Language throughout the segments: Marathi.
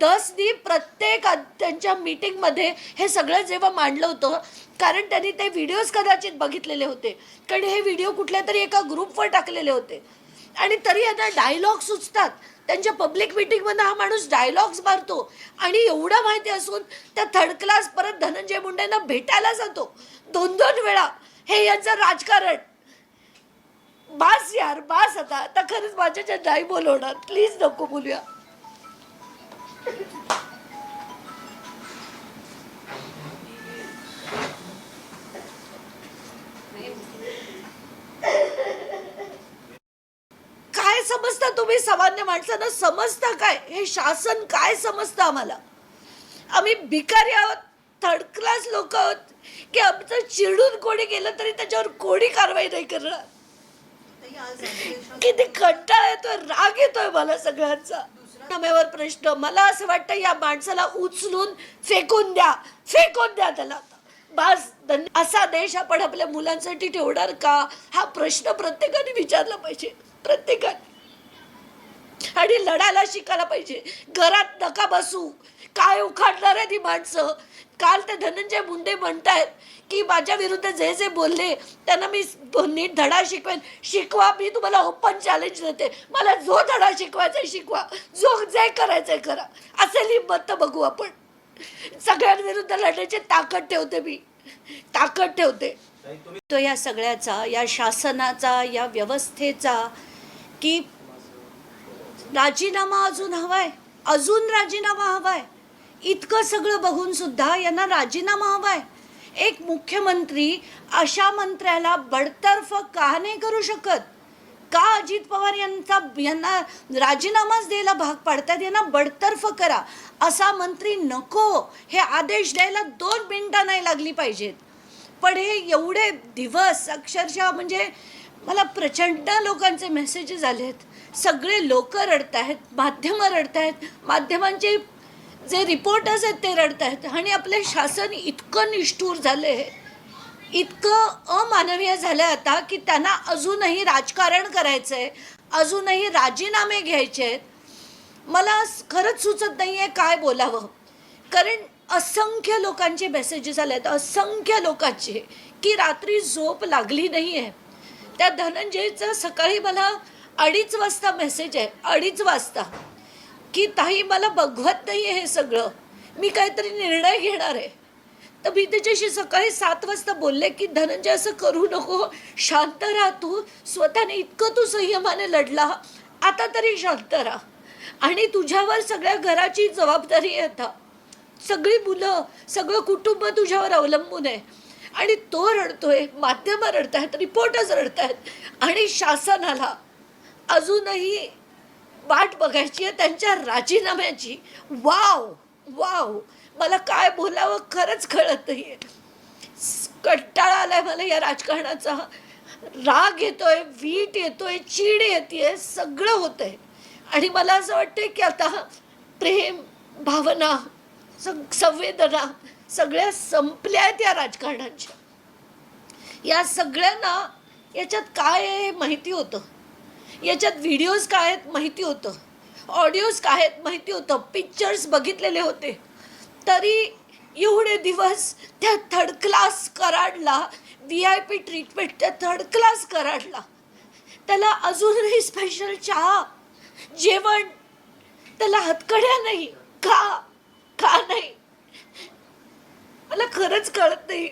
दसनी प्रत्येक त्यांच्या मीटिंगमध्ये हे सगळं जेव्हा मांडलं होतं कारण त्यांनी ते व्हिडिओज कदाचित बघितलेले होते. कारण हे व्हिडिओ कुठल्या तरी एका ग्रुपवर टाकलेले होते. आणि तरी आता डायलॉग सुचतात. त्यांच्या पब्लिक मिटिंगमध्ये हा माणूस डायलॉग्स मारतो. आणि एवढं माहिती असून त्या थर्ड क्लास परत धनंजय मुंडेंना भेटायला जातो. दोन दोन वेळा. हे यांचं राजकारण. बास यार बास आता. आता खरंच माझ्याच्या नाही बोलवणार. प्लीज नको बोलूया. काय समजता तुम्ही सामान्य माणसांना? समजता काय? हे शासन काय समजतं आम्हाला? आम्ही भिकारी आहोत थर्ड क्लास लोक आहोत की आमचं चिडून कोणी गेलं तरी त्याच्यावर कोणी कारवाई नाही करणार? किती कंटाळा येतोय राग येतोय मला सगळ्यांचा. नम्यावर प्रश्न. मला असं वाटतं या माणसाला उचलून फेकून द्या. फेकून द्या त्याला. बास धन्य- असा देश आपण आपल्या मुलांसाठी ठेवणार का? हा प्रश्न प्रत्येकाने विचारला पाहिजे. प्रत्येकाने. आणि लढायला शिकायला पाहिजे. घरात नका बसू. काय उखाडणार आहे ती माणसं? काल ते धनंजय मुंडे म्हणतायत की माझ्या विरुद्ध जे जे बोलले त्यांना मी नीट धडा शिकवेन. शिकवा मी तुम्हाला ओपन चॅलेंज देते. मला जो धडा शिकवायचा आहे शिकवा. जो जे करायचंय करा. असेल हिंमत तर बघू आपण. सगळ्यांविरुद्ध लढण्याची ताकद ठेवते मी. ताकद ठेवते. तो या सगळ्याचा या शासनाचा या व्यवस्थेचा की राजीनामा अजून हवाय? अजून राजीनामा हवाय? इतकं सगळं बघून सुद्धा यांना राजीनामा हवाय. एक मुख्यमंत्री अशा मंत्र्याला बडतर्फ का नाही करू शकत? का अजित पवार यांचा यांना राजीनामाच द्यायला भाग पाडतात? यांना बडतर्फ करा. असा मंत्री नको. हे आदेश द्यायला दोन मिनटं नाही लागली पाहिजेत. पण हे एवढे दिवस अक्षरशः म्हणजे मला प्रचंड लोकांचे मेसेजेस आले आहेत सगळे लोक रडत आहेत माध्यमं रडत आहेत माध्यमांचे जे रिपोर्टर्स आहेत ते रडत आहेत. आणि आपले शासन इतकं निष्ठूर झालं आहे इतकं अमानवीय झालं आता की त्यांना अजूनही राजकारण करायचं आहे अजूनही राजीनामे घ्यायचे आहेत. मला खरंच सुचत नाही आहे काय बोलावं. कारण असंख्य लोकांचे मेसेजेस आले आहेत. असंख्य लोकांचे की रात्री झोप लागली नाही आहे त्या धनंजयचा सकाळी मला अडीच वाजता मेसेज आहे. अडीच वाजता. की ताई मला बघवत नाही आहे हे सगळं. मी काहीतरी निर्णय घेणार आहे. तर मी त्याच्याशी सकाळी सात वाजता बोलले की धनंजय असं करू नको. शांत राहा तू. स्वतःने इतकं तू संयमाने लढला. आता तरी शांत राहा. आणि तुझ्यावर सगळ्या घराची जबाबदारी येतं सगळी मुलं सगळं कुटुंब तुझ्यावर अवलंबून आहे. आणि तो रडतोय माध्यमं रडत आहेत रिपोर्टर्स रडत आहेत आणि शासनाला. अजूनही वाट बघायची आहे त्यांच्या राजीनाम्याची. Wow wow. मला काय बोलावं खरंच कळत नाही कंटाळा आलाय मला या राजकारणाचा. राग येतोय वीट येतोय चीड येते सगळं होतंय. आणि मला असं वाटतंय की आता प्रेम भावना सग संवेदना सगळ्या संपल्या आहेत या राजकारणाच्या. या सगळ्यांना याच्यात काय आहे हे माहिती होतं? याच्यात व्हिडिओज काय आहेत माहिती होतं. ऑडिओज काय आहेत माहिती होतं. पिक्चर्स बघितलेले होते. तरी एवढे दिवस त्या थर्ड क्लास कराडला व्ही आय पी ट्रीटमेंट त्या थर्ड क्लास कराडला. त्याला अजूनही स्पेशल चहा जेवण त्याला हातकड्या नाही का का नाही? मला खरंच कळत नाही.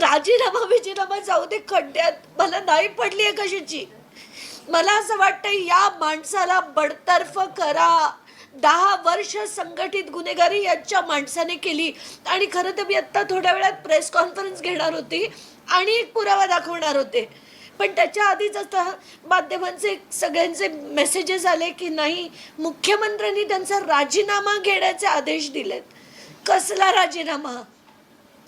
राजीनामा विजीनामा जाऊ दे खड्ड्यात. मला नाही पडली आहे कशाची? मला असं वाटतं या माणसाला बडतर्फ करा. दहा वर्ष संघटित गुन्हेगारी यांच्या माणसाने केली. आणि खरं तर मी आत्ता थोड्या वेळात प्रेस कॉन्फरन्स घेणार होती आणि एक पुरावा दाखवणार होते. पण त्याच्या आधीच आता माध्यमांचे सगळ्यांचे मेसेजेस आले की नाही मुख्यमंत्र्यांनी त्यांचा राजीनामा घेण्याचे आदेश दिलेत. कसला राजीनामा?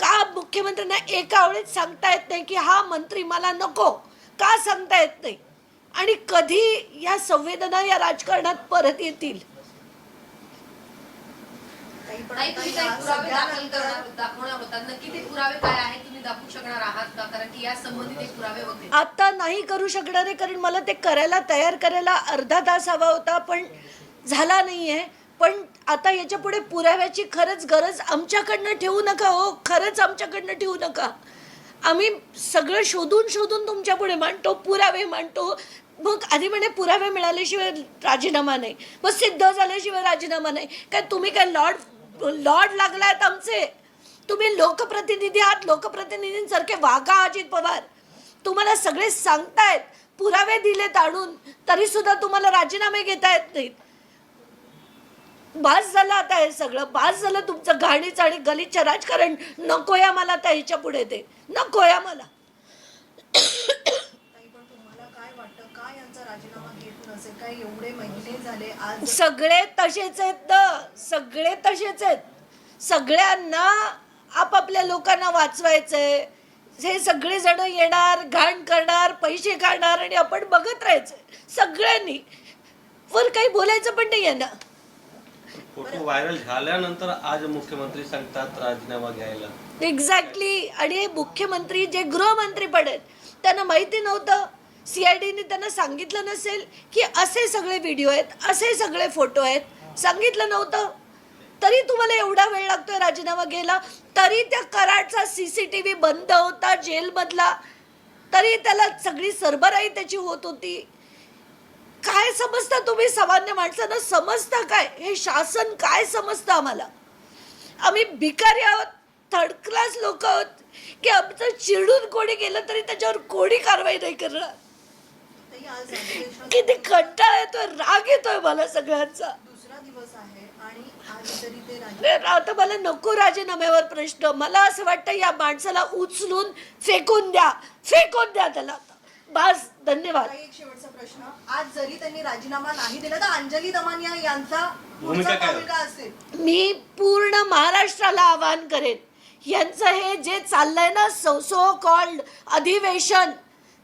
का मुख्यमंत्र्यांना एका वेळेत सांगता येत नाही की हा मंत्री मला नको? का सांगता येत नाही? आणि कधी या संवेदना या राजकारणात परत येतील? आता नाही करू शकणार आहे कारण मला ते करायला तयार करायला अर्धा तास हवा होता पण झाला नाही आहे पण आता याच्यापुढे पुराव्याची खरंच गरज आमच्याकडनं ठेवू नका हो. खरंच आमच्याकडनं ठेवू नका. आम्ही सगळं शोधून शोधून तुमच्यापुढे मांडतो पुरावे मांडतो. मग आधी म्हणे पुरावे मिळाल्याशिवाय राजीनामा नाही. मग सिद्ध झाल्याशिवाय राजीनामा नाही. काय तुम्ही काय लॉर्ड लॉर्ड लागलायत आमचे? तुम्ही लोकप्रतिनिधी आहात. लोकप्रतिनिधींसारखे वागा अजित पवार. तुम्हाला सगळे सांगतायत. पुरावे दिलेत आणून. तरी सुद्धा तुम्हाला राजीनामे घेता येत नाहीत. बास झालं आता हे सगळं. बास झालं तुमचं घाणीच आणि गलिच्छ राजकारण. नकोय मला आता ह्याच्या पुढे ते. नकोय मला. ताई पण तुम्हाला काय वाटतं? का यांचा राजीनामा घेत नसेल? काय एवढे महिने झाले आज सगळे तसेच आहेत ना. सगळे तसेच आहेत. सगळ्यांना आपापल्या लोकांना वाचवायचंय. हे सगळे जण येणार घाण करणार पैसे काढणार आणि आपण बघत राहायचं सगळ्यांनी. वर काही बोलायचं पण नाही आहे ना. फोटो व्हायरल झाल्यानंतर आज मुख्यमंत्री सांगतात राजीनामा घ्यायला. एक्झॅक्टली आणि मुख्यमंत्री जे गृहमंत्री पण आहेत त्यांना माहिती नव्हतं. सी आय डीने त्यांना सांगितलं नसेल की असे सगळे व्हिडिओ आहेत असे सगळे फोटो आहेत. सांगितलं नव्हतं. तरी तुम्हाला एवढा वेळ लागतोय राजीनामा घ्यायला? तरी त्या कराडचा सी सी टी व्ही बंद होता जेलमधला. तरी त्याला सगळी सरबराई त्याची होत होती. काय समजता तुम्ही सामान्य माणसांना? समजता काय? हे शासन काय समजतं आम्हाला? आम्ही भिकारी आहोत थर्ड क्लास लोक आहोत की आमचं चिडून कोणी गेलं तरी त्याच्यावर कोणी कारवाई नाही करणार? किती कंटाळा येतोय राग येतोय मला सगळ्यांचा. आता मला नको राजीनाम्यावर प्रश्न. मला असं वाटतं या माणसाला उचलून फेकून द्या. फेकून द्या त्याला. बस धन्यवाद. एक शेवटचा प्रश्न. आज जरी त्यांनी राजीनामा नाही दिला तर अंजली दमानिया यांचा भूमिका काय असेल? मी पूर्ण महाराष्ट्राला आवाहन करेन. यांचं हे जे चाललंय ना सो सो कॉल्ड अधिवेशन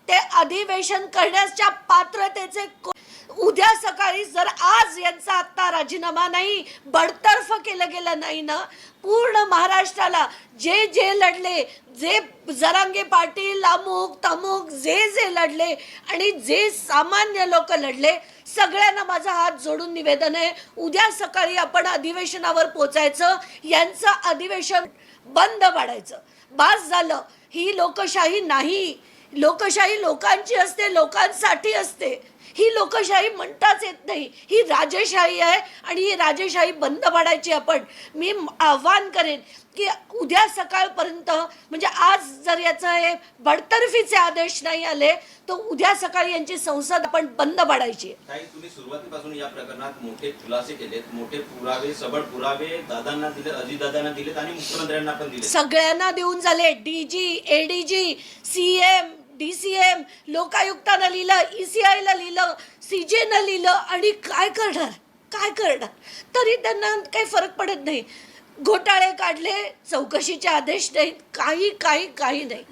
ते अधिवेशन करण्याच्या पात्रतेचे को- उद्या सकाळी जर आज यांचा आत्ता राजीनामा नाही बडतर्फ केलं गेलं नाही ना पूर्ण महाराष्ट्राला जे जे लढले जे जरांगे पाटील अमुक तमुक जे जे लढले आणि जे सामान्य लोक लढले सगळ्यांना माझा हात जोडून निवेदन आहे. उद्या सकाळी आपण अधिवेशनावर पोचायचं यांचं अधिवेशन बंद पाडायचं. बास झालं. ही लोकशाही नाही. लोकशाही लोकांची असते लोकांसाठी असते. ही लोकशाही म्हणताच येत नाही. ही राजेशाही आहे आणि ही राजेशाही बंद पाडायची आपण. मी आव्हान करेन की उद्या सकाळपर्यंत म्हणजे आज जर याचं हे बडतर्फीचे आदेश नाही आले तर उद्या सकाळी यांची संसद आपण बंद पाडायची. तुम्ही सुरुवातीपासून या प्रकरणात मोठे खुलासे केलेत. मोठे पुरावे सबळ पुरावे दादांना दिले अजित दादांना दिलेत आणि मुख्यमंत्र्यांना पण दिले सगळ्यांना देऊन झाले. DG ADG C M D C M लोकायुक्तानं लिहिलं ई सी आयला लिहिलं सी जेनं लिहिलं आणि काय करणार? काय करणार? तरी त्यांना काही फरक पडत नाही. घोटाळे काढले चौकशीचे आदेश नाहीत काही काही काही नाही.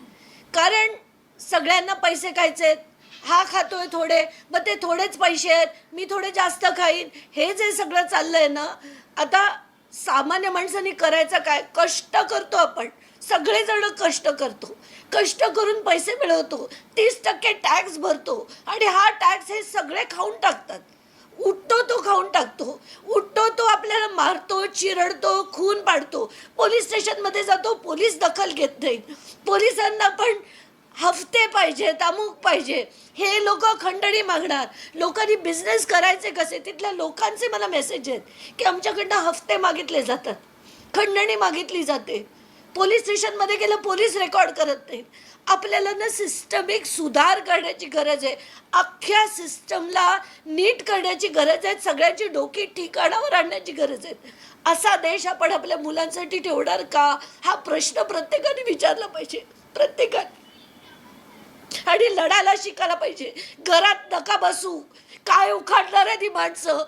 कारण सगळ्यांना पैसे खायचे हा खातोय थोडे मग ते थोडेच पैसे आहेत मी थोडे जास्त खाईन. हे जे सगळं चाललंय ना आता सामान्य माणसाने करायचं काय? कष्ट करतो आपण. सगळेजण कष्ट करतो. कष्ट करून पैसे मिळवतो. तीस टक्के टॅक्स भरतो. आणि हा टॅक्स हे सगळे खाऊन टाकतात. उठतो तो खाऊन टाकतो. उठतो तो आपल्याला मारतो चिरडतो खून पाडतो. पोलीस स्टेशनमध्ये जातो पोलीस दखल घेत नाही पोलिसांना पण हफ्ते पाहिजेत अमुक पाहिजे. हे लोक खंडणी मागणार. लोकांनी बिझनेस करायचे कसे? तिथल्या लोकांचे मला मेसेज आहेत की आमच्याकडनं हफ्ते मागितले जातात. खंडणी मागितली जाते. पोलीस स्टेशनमध्ये गेलं पोलीस रेकॉर्ड करत नाहीत. आपल्याला ना सिस्टमिक सुधार करण्याची गरज आहे. अख्ख्या सिस्टमला नीट करण्याची गरज आहे. सगळ्यांची डोकी ठिकाणावर आणण्याची गरज आहे. असा देश आपण आपल्या मुलांसाठी ठेवणार का? हा प्रश्न प्रत्येकाने विचारला पाहिजे. प्रत्येकाने. आणि लढायला शिकायला पाहिजे. घरात नका बसू. काय उखाडणार आहे ती माणसं?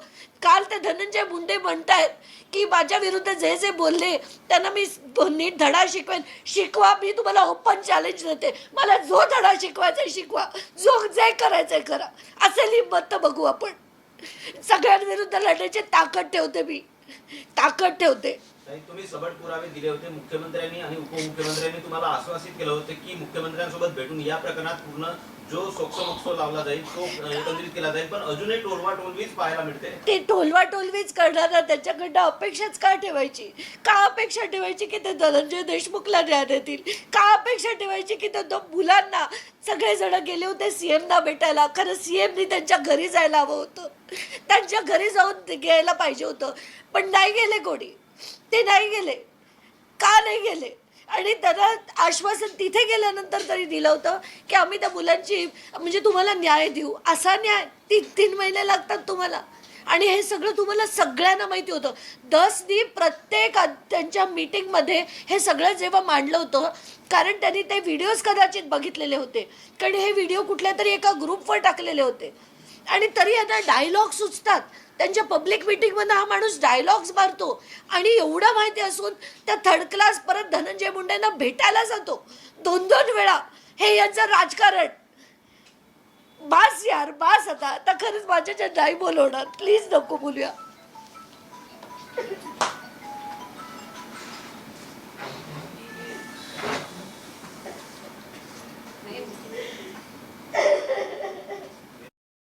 काल ते धनंजय मुंडे म्हणतायत की माझ्या विरुद्ध जे जे बोलले त्यांना मी नीट धडा शिकवेन. शिकवा मी तुम्हाला ओपन चॅलेंज देते. मला जो धडा शिकवायचा आहे शिकवा. जो जे करायचं करा. असेल हिंमत तर बघू आपण. सगळ्यांविरुद्ध लढण्याची ताकद ठेवते मी. ताकद ठेवते. नाही तुम्ही सबळ पुरावे दिले होते मुख्यमंत्र्यांनी आणि उपमुख्यमंत्र्यांनी तुम्हाला आश्वासित केलं होतं की मुख्यमंत्र्यांसोबत भेटून या प्रकरणात पूर्ण जो सोक्सोमोक्सो लावला जाईल तो एकत्रित केला जाईल. पण अजूनही टोलवा टोलवीच पाहायला मिळते. ते टोलवा टोलवीच करणारा त्याच्याकडनं अपेक्षाच का ठेवायची? का अपेक्षा ठेवायची की ते धनंजय देशमुखला न्याय देतील? का अपेक्षा ठेवायची की ते दोन मुलांना सगळेजण गेले होते सीएमना भेटायला. खरं सीएमनी त्यांच्या घरी जायला हवं होतं. त्यांच्या घरी जाऊन घ्यायला पाहिजे होतं. पण नाही गेले कोणी. ते नाही गेले. का नाही गेले? आणि त्यांना आश्वासन तिथे गेल्यानंतर तरी दिलं होतं की आम्ही त्या मुलांची म्हणजे तुम्हाला न्याय देऊ. असा न्याय तीन तीन महिने लागतात तुम्हाला. आणि हे सगळं तुम्हाला सगळ्यांना माहिती होतं. दसनी प्रत्येक त्यांच्या मीटिंगमध्ये हे सगळं जेव्हा मांडलं होतं कारण त्यांनी ते व्हिडिओज कदाचित बघितलेले होते. कारण हे व्हिडिओ कुठल्या तरी एका ग्रुपवर टाकलेले होते. आणि तरी आता डायलॉग सुचतात. त्यांच्या पब्लिक मिटिंगमध्ये हा माणूस डायलॉग्स मारतो. आणि एवढं माहिती असून त्या थर्ड क्लास परत धनंजय मुंडेंना भेटायला जातो. दोन दोन वेळा. हे यांचं राजकारण. बास यार बास आता. आता खरंच माझ्याच्या नाही बोलवणार. प्लीज नको बोलूया.